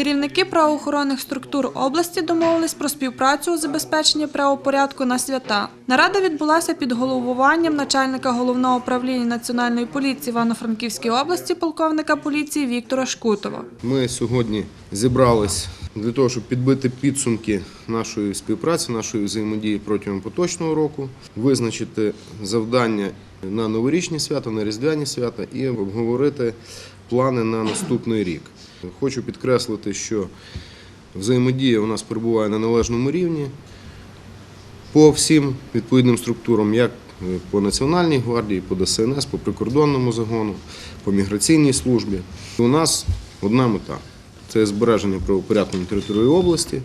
Керівники правоохоронних структур області домовились про співпрацю у забезпеченні правопорядку на свята. Нарада відбулася під головуванням начальника головного управління національної поліції Івано-Франківської області, полковника поліції Віктора Шкутова. Ми сьогодні зібрались для того, щоб підбити підсумки нашої співпраці, нашої взаємодії протягом поточного року, визначити завдання на новорічні свята, на різдвяні свята і обговорити плани на наступний рік. Хочу підкреслити, що взаємодія у нас перебуває на належному рівні по всім відповідним структурам, як по Національній гвардії, по ДСНС, по прикордонному загону, по міграційній службі. У нас одна мета це збереження правопорядку на території області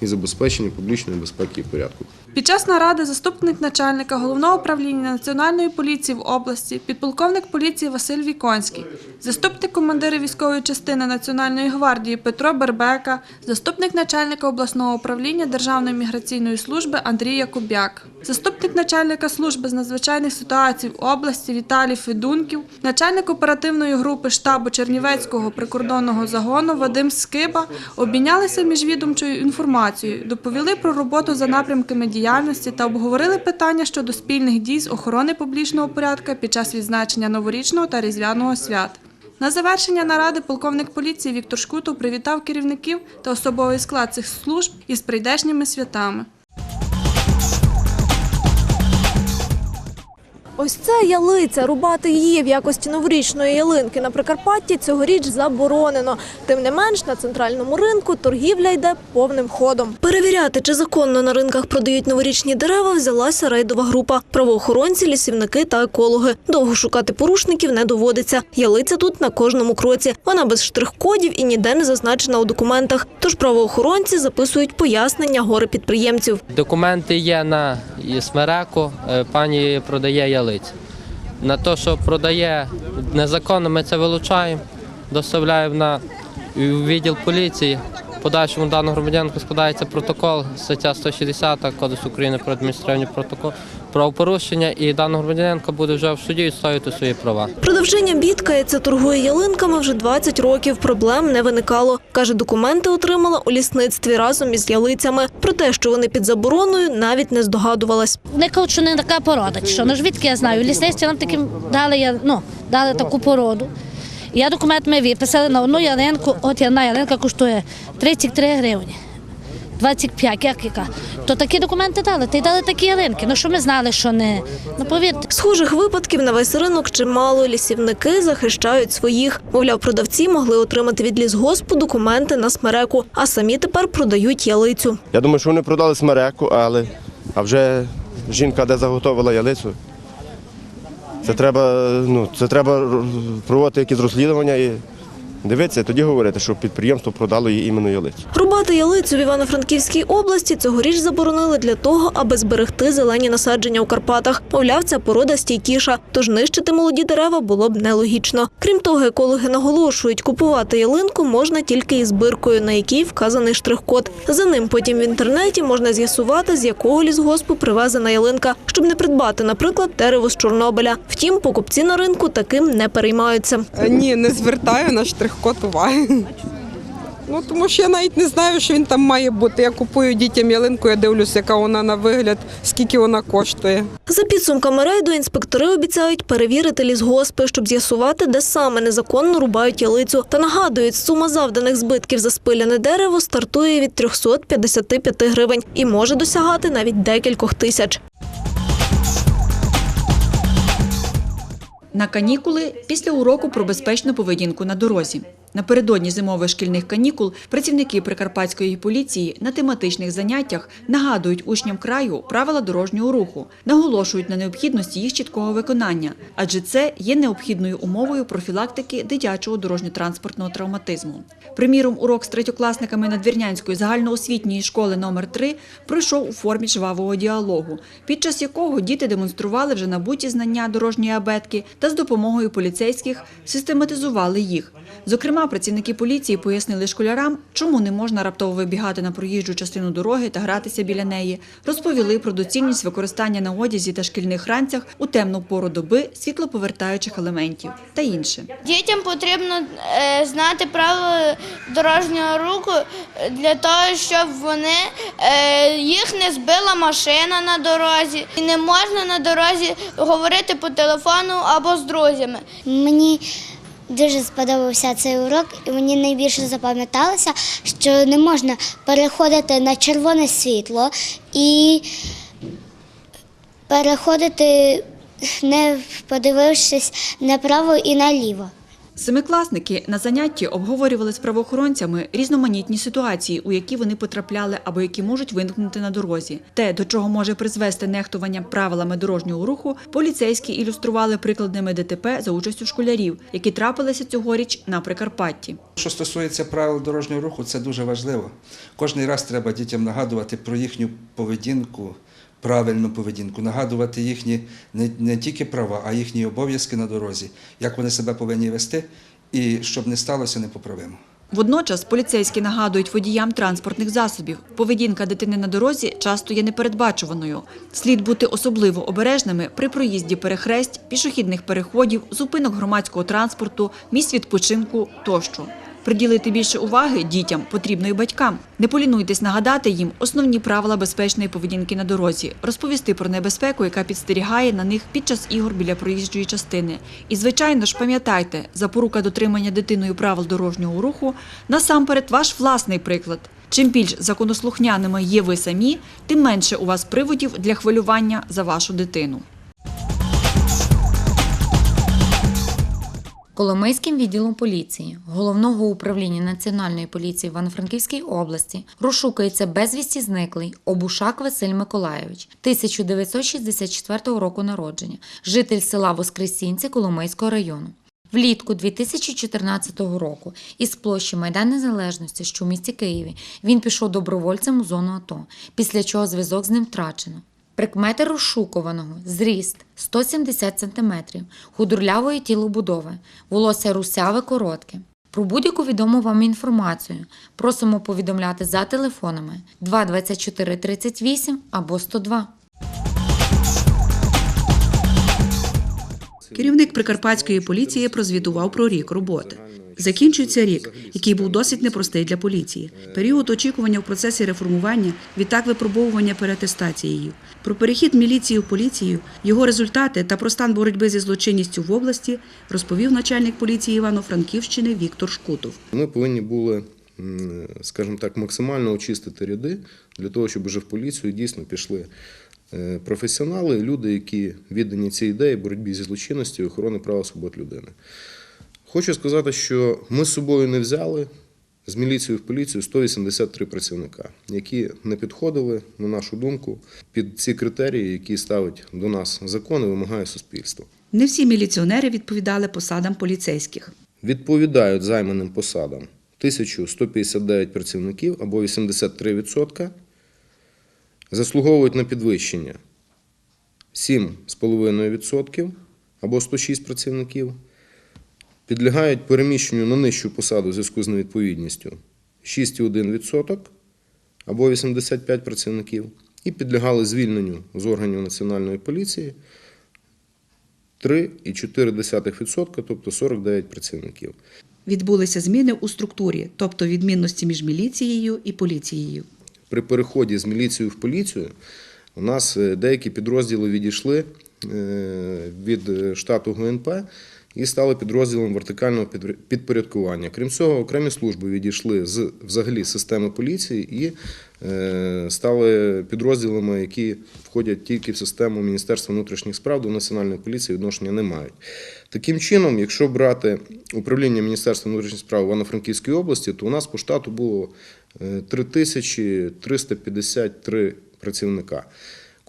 і забезпечення публічної безпеки і порядку. Під час наради заступник начальника головного управління національної поліції в області, підполковник поліції Василь Віконський, заступник командира військової частини Національної гвардії Петро Бербека, заступник начальника обласного управління Державної міграційної служби Андрій Якубяк, заступник начальника служби з надзвичайних ситуацій в області Віталій Федунків, начальник оперативної групи штабу Чернівецького прикордонного загону Вадим Скиба обмінялися міжвідомчою інформацією, доповіли про роботу за напрямками діяльності та обговорили питання щодо спільних дій з охорони публічного порядку під час відзначення новорічного та різдвяного свят. На завершення наради полковник поліції Віктор Шкутов привітав керівників та особовий склад цих служб із прийдешніми святами. Ось це ялиця. Рубати її в якості новорічної ялинки на Прикарпатті цьогоріч заборонено. Тим не менш, на центральному ринку торгівля йде повним ходом. Перевіряти, чи законно на ринках продають новорічні дерева, взялася рейдова група. Правоохоронці, лісівники та екологи. Довго шукати порушників не доводиться. Ялиця тут на кожному кроці. Вона без штрих-кодів і ніде не зазначена у документах. Тож правоохоронці записують пояснення горе підприємців. Документи є на смереку, е, пані продає ялиць. На те, що продає незаконно, ми це вилучаємо, доставляємо на відділ поліції. Подальшому дану громадянку складається протокол, стаття 160 Кодексу України про адміністративні протокол правопорушення, і дана громадянка буде вже в суді відстоювати свої права. Продавчиня бідкається, торгує ялинками вже 20 років. Проблем не виникало. Каже, документи отримала у лісництві разом із ялицями. Про те, що вони під забороною, навіть не здогадувалась. Вони кажуть, що не така порода. чи Що ну звідки я знаю? В лісництві нам таким дали я- ну, дали таку породу. Я документ ми виписали на одну ялинку. От одна ялинка коштує 33 гривні. 25, як яка. То такі документи дали, та й дали такі ялинки. Ну що ми знали, що не. Ну повірте, Схожих випадків на весь ринок чимало. Лісівники захищають своїх. Мовляв, продавці могли отримати від лісгоспу документи на смереку, а самі тепер продають ялицю. Я думаю, що вони продали смереку, але а вже жінка, де заготовила ялицю. Це треба, ну, це треба проводити якісь розслідування і дивитися, тоді говорити, що підприємство продало їй іменно ялицю. Рубати ялицю в Івано-Франківській області цьогоріч заборонили для того, аби зберегти зелені насадження у Карпатах. Мовляв, ця порода стійкіша, тож нищити молоді дерева було б нелогічно. Крім того, екологи наголошують, купувати ялинку можна тільки із биркою, на якій вказаний штрих-код. За ним потім в інтернеті можна з'ясувати, з якого лісгоспу привезена ялинка, щоб не придбати, наприклад, дерево з Чорнобиля. Втім, покупці на ринку таким не переймаються. Е, Ні, не звертаю на штрих-код. Ну, тому що я навіть не знаю, що він там має бути. Я купую дітям ялинку, я дивлюся, яка вона на вигляд, скільки вона коштує. За підсумками рейду інспектори обіцяють перевірити лісгоспи, щоб з'ясувати, де саме незаконно рубають ялицю. Та нагадують, сума завданих збитків за спиляне дерево стартує від 355 гривень і може досягати навіть декількох тисяч. На канікули після уроку про безпечну поведінку на дорозі. Напередодні зимових шкільних канікул працівники прикарпатської поліції на тематичних заняттях нагадують учням краю правила дорожнього руху, наголошують на необхідності їх чіткого виконання, адже це є необхідною умовою профілактики дитячого дорожньо-транспортного травматизму. Приміром, урок з третьокласниками Надвірнянської загальноосвітньої школи номер 3 пройшов у формі жвавого діалогу, під час якого діти демонстрували вже набуті знання дорожньої абетки та з допомогою поліцейських систематизували їх. Зокрема, Зокрема, працівники поліції пояснили школярам, чому не можна раптово вибігати на проїжджу частину дороги та гратися біля неї. Розповіли про доцільність використання на одязі та шкільних ранцях у темну пору доби світлоповертаючих елементів та інше. Дітям потрібно е, знати правила дорожнього руху для того, щоб вони е, їх не збила машина на дорозі. І не можна на дорозі говорити по телефону або з друзями. Мені дуже сподобався цей урок, і мені найбільше запам'яталося, що не можна переходити на червоне світло і переходити, не подивившись направо і наліво. Семикласники на занятті обговорювали з правоохоронцями різноманітні ситуації, у які вони потрапляли або які можуть виникнути на дорозі. Те, до чого може призвести нехтування правилами дорожнього руху, поліцейські ілюстрували прикладами ДТП за участю школярів, які трапилися цьогоріч на Прикарпатті. Що стосується правил дорожнього руху, це дуже важливо. Кожний раз треба дітям нагадувати про їхню поведінку, правильну поведінку, нагадувати їхні не, не тільки права, а їхні обов'язки на дорозі, як вони себе повинні вести, і щоб не сталося непоправимо. Водночас поліцейські нагадують водіям транспортних засобів. Поведінка дитини на дорозі часто є непередбачуваною. Слід бути особливо обережними при проїзді перехресть, пішохідних переходів, зупинок громадського транспорту, місць відпочинку тощо. Приділити більше уваги дітям потрібно і батькам. Не полінуйтесь нагадати їм основні правила безпечної поведінки на дорозі, розповісти про небезпеку, яка підстерігає на них під час ігор біля проїжджої частини. І, звичайно ж, пам'ятайте, запорука дотримання дитиною правил дорожнього руху насамперед ваш власний приклад. Чим більш законослухняними є ви самі, тим менше у вас приводів для хвилювання за вашу дитину. Коломийським відділом поліції Головного управління Національної поліції в Івано-Франківській області розшукується безвісті зниклий Обушак Василь Миколайович, 1964 року народження, житель села Воскресінці Коломийського району. Влітку 2014 року із площі Майдан Незалежності, що в місті Києві, він пішов добровольцем у зону АТО, після чого зв'язок з ним втрачено. Прикмети розшукуваного зріст 170 см, худорлявої тілобудови, волосся русяве коротке. Про будь-яку відому вам інформацію просимо повідомляти за телефонами 224 38 або 102. Керівник прикарпатської поліції прозвітував про рік роботи. Закінчується рік, який був досить непростий для поліції. Період очікування в процесі реформування, відтак випробовування перед атестацією. Про перехід міліції в поліцію, його результати та про стан боротьби зі злочинністю в області розповів начальник поліції Івано-Франківщини Віктор Шкутов. Ми повинні були, скажімо так, максимально очистити ряди для того, щоб вже в поліцію дійсно пішли е, професіонали, люди, які віддані цій ідеї боротьбі зі злочинністю і охорони прав і свобод людини. Хочу сказати, що ми з собою не взяли з міліцією в поліцію 183 працівника, які не підходили, на нашу думку, під ці критерії, які ставить до нас закон і вимагає суспільство. Не всі міліціонери відповідали посадам поліцейських. Відповідають займаним посадам 1159 працівників або 83%. Заслуговують на підвищення 7,5% або 106 працівників. Підлягають переміщенню на нижчу посаду в зв'язку з невідповідністю 6,1% або 85 працівників. І підлягали звільненню з органів Національної поліції 3,4%, тобто 49 працівників. Відбулися зміни у структурі, тобто відмінності між міліцією і поліцією. При переході з міліцією в поліцію у нас е, деякі підрозділи відійшли е, від е, штату ГНП і стали підрозділом вертикального підпорядкування. Крім цього, окремі служби відійшли з взагалі системи поліції і е, стали підрозділами, які входять тільки в систему Міністерства внутрішніх справ до національної поліції відношення не мають. Таким чином, якщо брати управління Міністерства внутрішніх справ в Івано-Франківській області, то у нас по штату було е, 3353 працівника.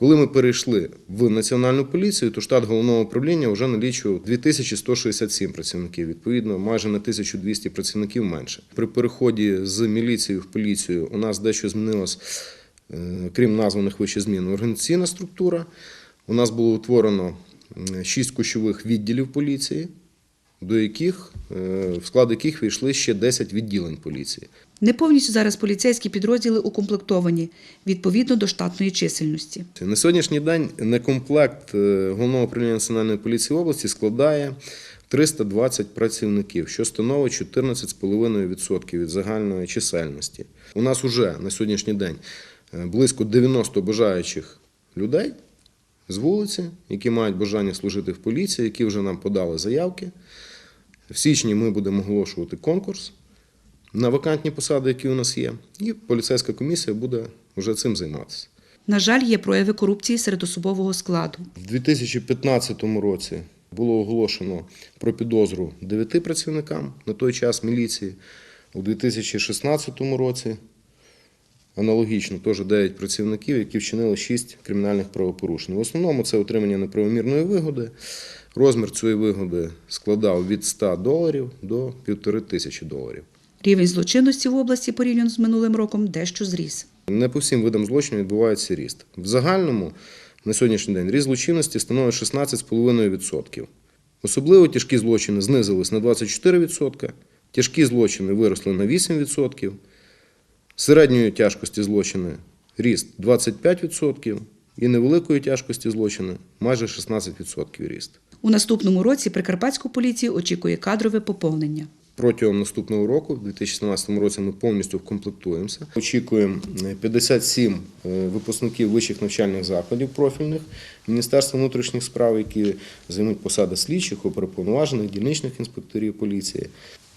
Коли ми перейшли в національну поліцію, то штат головного управління вже налічував 2167 працівників, відповідно, майже на 1200 працівників менше. При переході з міліції в поліцію у нас дещо змінилось, е, крім названих вище змін, організаційна структура. У нас було утворено м, шість кущових відділів поліції. до яких, е, в склад яких війшли ще 10 відділень поліції. Не повністю зараз поліцейські підрозділи укомплектовані відповідно до штатної чисельності. На сьогоднішній день некомплект е, головного управління національної поліції області складає 320 працівників, що становить 14,5% від загальної чисельності. У нас вже на сьогоднішній день е, близько 90 бажаючих людей з вулиці, які мають бажання служити в поліції, які вже нам подали заявки. В січні ми будемо оголошувати конкурс на вакантні посади, які у нас є, і поліцейська комісія буде вже цим займатися. На жаль, є прояви корупції серед особового складу. В 2015 році було оголошено про підозру 9 працівникам на той час міліції. У 2016 році аналогічно теж 9 працівників, які вчинили 6 кримінальних правопорушень. В основному це отримання неправомірної вигоди. Розмір цієї вигоди складав від 100 доларів до 1500 тисячі доларів. Рівень злочинності в області порівняно з минулим роком дещо зріс. Не по всім видам злочину відбувається ріст. В загальному на сьогоднішній день ріст злочинності становить 16,5%. Особливо тяжкі злочини знизились на 24%, тяжкі злочини виросли на 8%, середньої тяжкості злочини ріст 25% і невеликої тяжкості злочини майже 16% ріст. У наступному році Прикарпатську поліцію очікує кадрове поповнення. Протягом наступного року, в 2017 році, ми повністю вкомплектуємося. Очікуємо е, 57 е, випускників вищих навчальних закладів профільних Міністерства внутрішніх справ, які займуть посади слідчих, оперуповноважених, дільничних інспекторів поліції.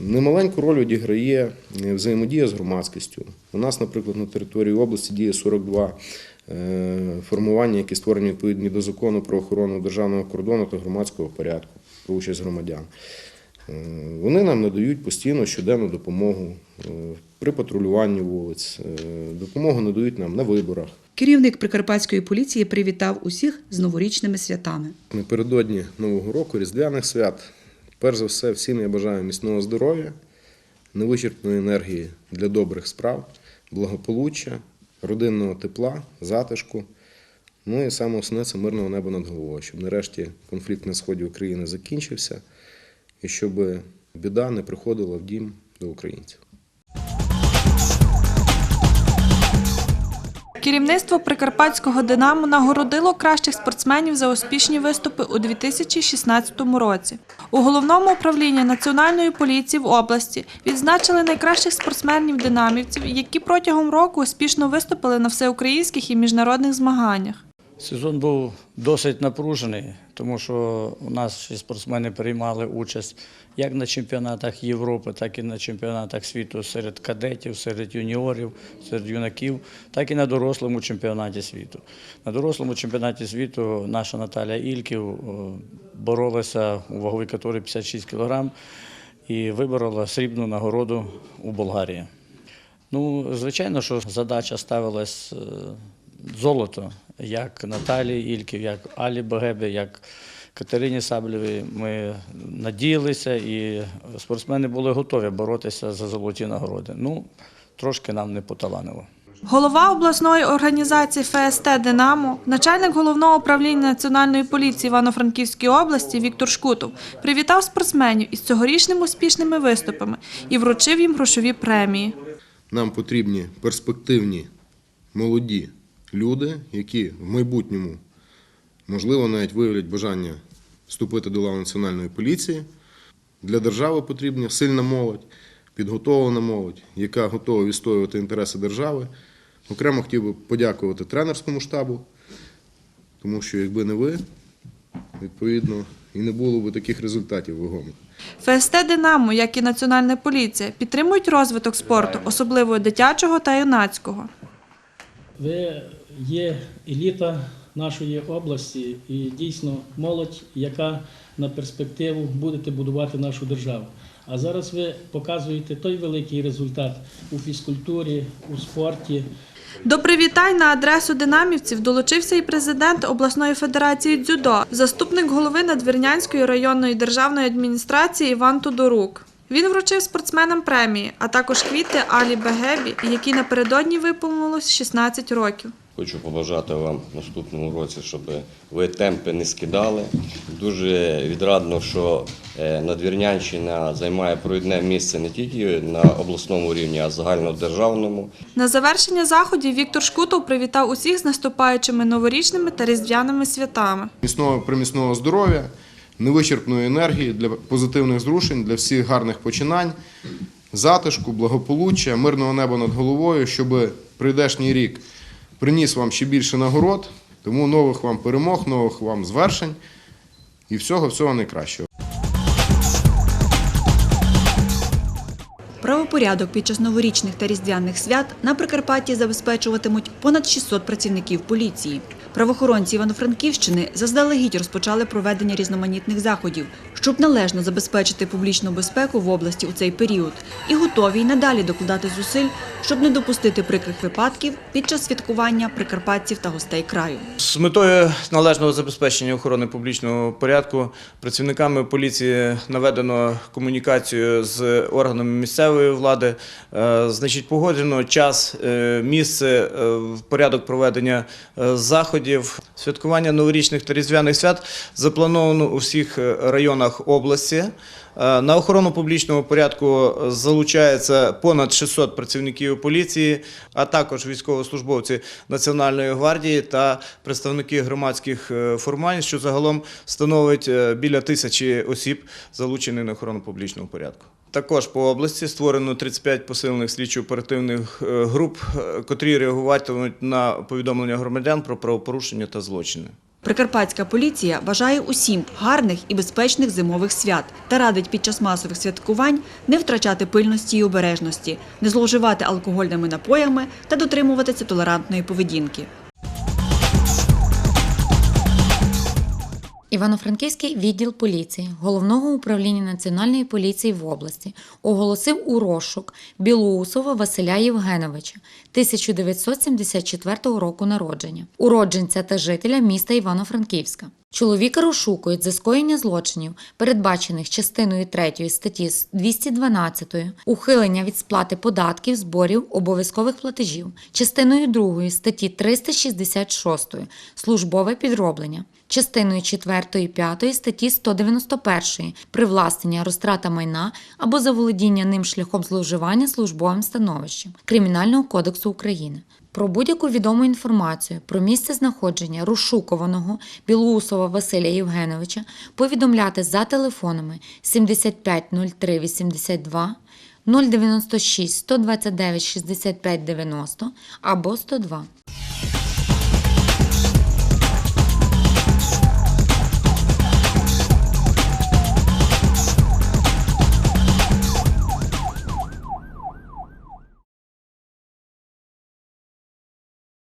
Немаленьку роль відіграє е, взаємодія з громадськістю. У нас, наприклад, на території області діє 42 е, формування, які створені відповідні до закону про охорону державного кордону та громадського порядку про участь громадян. Е, Вони нам надають постійно щоденну допомогу е, при патрулюванні вулиць, е, допомогу надають нам на виборах. Керівник Прикарпатської поліції привітав усіх з новорічними святами. Напередодні Нового року, Різдвяних свят. Перш за все, всім я бажаю міцного здоров'я, невичерпної енергії для добрих справ, благополуччя, родинного тепла, затишку. Ну і саме основне це мирного неба над головою, щоб нарешті конфлікт на сході України закінчився і щоб біда не приходила в дім до українців. Керівництво Прикарпатського Динамо нагородило кращих спортсменів за успішні виступи у 2016 році. У головному управлінні Національної поліції в області відзначили найкращих спортсменів-динамівців, які протягом року успішно виступили на всеукраїнських і міжнародних змаганнях. Сезон був досить напружений, тому що у нас спортсмени приймали участь як на чемпіонатах Європи, так і на чемпіонатах світу серед кадетів, серед юніорів, серед юнаків, так і на дорослому чемпіонаті світу. На дорослому чемпіонаті світу наша Наталя Ільків е, боролася у ваговій категорії 56 кг і виборола срібну нагороду у Болгарії. Ну, звичайно, що задача ставилась е, золото, як Наталії Ільків, як Алі Багебі, як Катерині Саблєвій. Ми надіялися, і спортсмени були готові боротися за золоті нагороди. Ну, трошки нам не поталанило. Голова обласної організації ФСТ Динамо, начальник головного управління Національної поліції Івано-Франківської області Віктор Шкутов привітав спортсменів із цьогорічними успішними виступами і вручив їм грошові премії. Нам потрібні перспективні молоді люди, які в майбутньому, можливо, навіть виявлять бажання вступити до лав національної поліції. Для держави потрібна сильна молодь, підготовлена молодь, яка готова відстоювати інтереси держави. Окремо хотів би подякувати тренерському штабу, тому що якби не ви, відповідно, і не було б таких результатів вагомих. ФСТ Динамо, як і Національна поліція, підтримують розвиток спорту, особливо дитячого та юнацького. Ви є еліта нашої області і дійсно молодь, яка на перспективу будете будувати нашу державу. А зараз ви показуєте той великий результат у фізкультурі, у спорті. До привітань на адресу динамівців долучився і президент обласної федерації дзюдо, заступник голови Надвірнянської районної державної адміністрації Іван Тодорук. Він вручив спортсменам премії, а також квіти Алі Бегебі, якій напередодні виповнилось 16 років. Хочу побажати вам в наступному році, щоб ви темпи не скидали. Дуже відрадно, що е, Надвірнянщина займає провідне місце не тільки на обласному рівні, а загальнодержавному. На завершення заходів Віктор Шкутов привітав усіх з наступаючими новорічними та різдвяними святами. Міцного приміцного здоров'я, невичерпної енергії для позитивних зрушень, для всіх гарних починань, затишку, благополуччя, мирного неба над головою, щоб прийдешній рік приніс вам ще більше нагород, тому нових вам перемог, нових вам звершень і всього всього найкращого. Правопорядок під час новорічних та різдвяних свят на Прикарпатті забезпечуватимуть понад 600 працівників поліції. Правоохоронці Івано-Франківщини заздалегідь розпочали проведення різноманітних заходів, щоб належно забезпечити публічну безпеку в області у цей період, і готові й надалі докладати зусиль, щоб не допустити прикрих випадків під час святкування прикарпатців та гостей краю. З метою належного забезпечення охорони публічного порядку працівниками поліції наведено комунікацію з органами місцевої влади. Е, Значить, погоджено час, е, місце, е, порядок проведення заходів. Святкування новорічних та різдвяних свят заплановано у всіх е, районах області. Е, На охорону публічного порядку залучається понад 600 працівників поліції, а також військовослужбовці Національної гвардії та представники громадських е, формувань, що загалом становить е, біля тисячі осіб, залучених на охорону публічного порядку. Також по області створено 35 посилених слідчо-оперативних е, груп, е, котрі реагуватимуть на повідомлення громадян про правопорушення та злочини. Прикарпатська поліція бажає усім гарних і безпечних зимових свят та радить під час масових святкувань не втрачати пильності і обережності, не зловживати алкогольними напоями та дотримуватися толерантної поведінки. Івано-Франківський відділ поліції Головного управління Національної поліції в області оголосив у розшук Білоусова Василя Євгеновича 1974 року народження, уродженця та жителя міста Івано-Франківська. Чоловіка розшукують за скоєння злочинів, передбачених частиною 3 статті 212 ухилення від сплати податків, зборів, обов'язкових платежів, частиною 2 статті 366 службове підроблення, частиною 4 5 статті 191 привласнення, розтрата майна або заволодіння ним шляхом зловживання службовим становищем Кримінального кодексу України. Про будь-яку відому інформацію про місце знаходження розшукуваного Білоусова Василя Євгеновича повідомляти за телефонами 750382, 096 129 65 90 або 102.